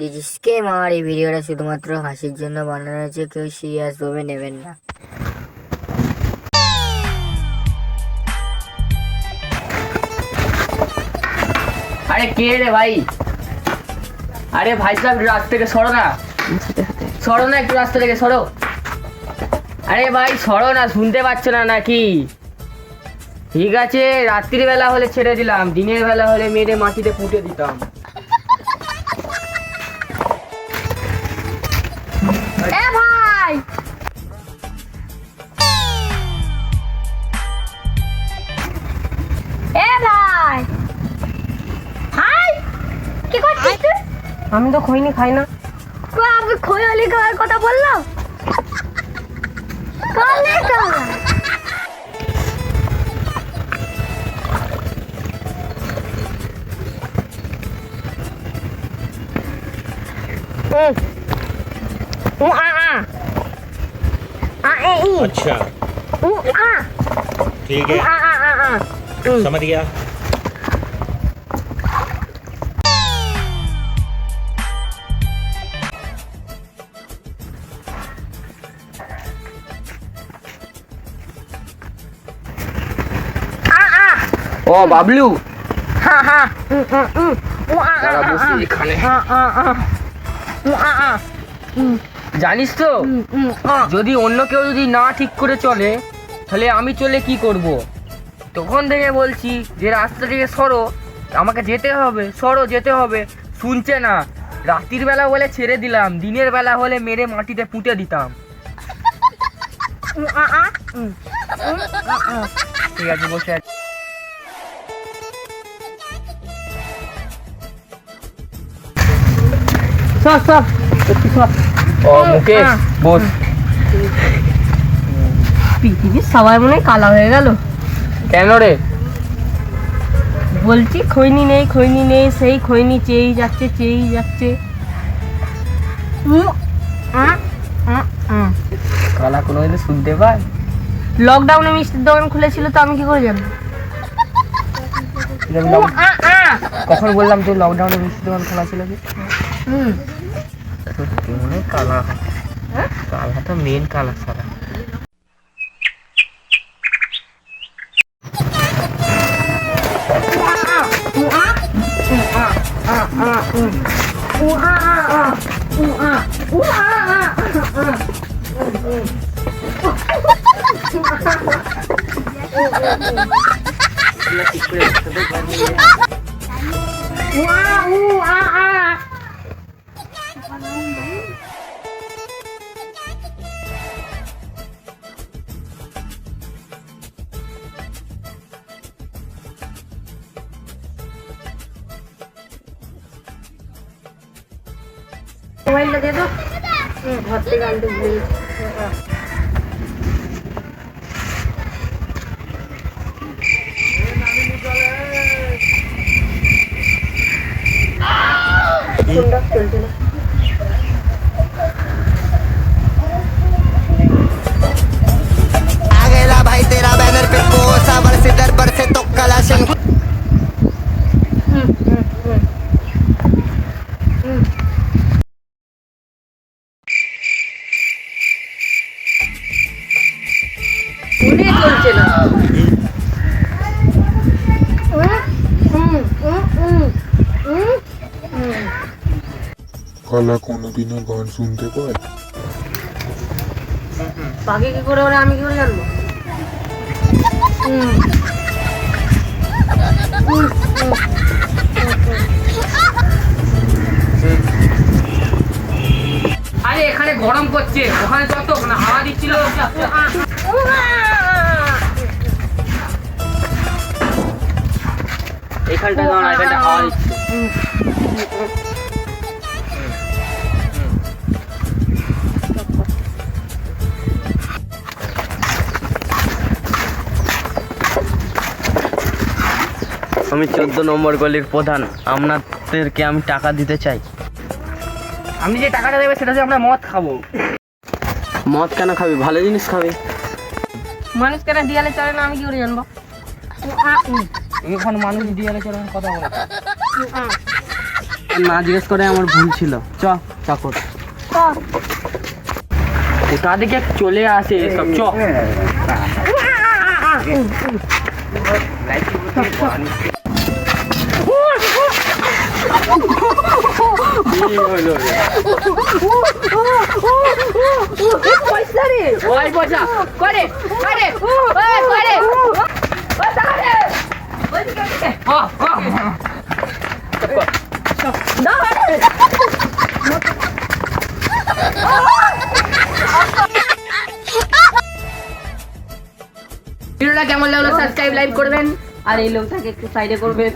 ডিসকেম আমার এই ভিডিওটা শুধুমাত্র হাসির জন্য বানানো হয়েছে। কেউ সিরিয়াস ভাবে নেবেন না। আরে কে রে ভাই? আরে ভাই সাহেব রাস্তা থেকে সরো না। সরো না, একটু রাস্তা থেকে সরো। আরে ভাই, সরো না, শুনতে পাচ্ছ না নাকি? ঠিক আছে রাত্রির বেলা হলে ছেড়ে দিলাম, দিনের বেলা হলে মেরে মাটিতে পুঁতে দিতাম। ভাই এ ভাই ভাই কি করছিস তুই? আমি তো খইনি খাই না। কই আমি খোয়ালি খাওয়ার কথা বললাম কালে উ আ আ। आ ए ई अच्छा। उ आ। ठीक है। आ आ आ आ। हम्म। समझ गया। ओ बाबलू। हाँ हाँ। सारा मुँह से खाने। हाँ हाँ हाँ। हाँ हाँ জানিস তো? যদি অন্য কেউ যদি না ঠিক করে চলে তাহলে আমি চলে কি করব। তখন থেকে বলছি যে রাস্তা থেকে সরো আমাকে যেতে হবে সরো যেতে হবে। শুনছে না রাতির বেলা বলে ছেড়ে দিলাম দিনের বেলা হলে মেরে মাটিতে পুঁটে দিতাম। ঠিক আছে বসে আছি। সব সব ও মুকেশ হ্যাঁ। বস। পৃথিবীর সবাই মনে কালা হয়ে গেল। কেন রে? বলছি খৈনি নেই খৈনি নেই সেই খৈনি চেয়েই যাচ্ছে চেয়েই যাচ্ছে। কালা কোনো দিন শুনতে পায়? লকডাউনে মিষ্টির দোকান খুলেছিল তো আমি কি করে লক- কখন বললাম তুই লকডাউনে মিষ্টির দোকান খোলা ছিল কি? হুম। সত্যি মনে হয় কালা হ্যাঁ? কালা তো মেন কালা সারা মোবাইলটা দিয়ে দাও ঘর থেকে আনতে ভুলে চলছে না। ফোনে চলছে না। কালা কোনোদিনও গান শুনতে পায়? পাখি কি করে ওরা আমি কি করে জানব? আরে এখানে গরম করছে ওখানে যত না হাওয়া দিচ্ছিল এখানটা আমি চোদ্দ নম্বর গলির প্রধান। আপনাদেরকে আমি টাকা দিতে চাই। আপনি যে টাকাটা দেবে সেটা দিয়ে আমরা মদ খাব। মদ কেন খাবি? ভালো জিনিস খাবি। মানুষ কেন দিয়ালে চলে না আমি কি করে জানব? এখন মানুষ দিয়ে কথা বলে। না জিজ্ঞেস করে আমার ভুল ছিল। চ চাকর কোথা থেকে চলে আসে সব চ। পয়সা রে। ওই পয়সা। করে করে করে পয়সা করে ওইদিকে ওইদিকে ও ভিডিওটা কেমন লাগল সাবস্ক্রাইব লাইক করবেন আর এই লোকটাকে একটু সাইডে করবে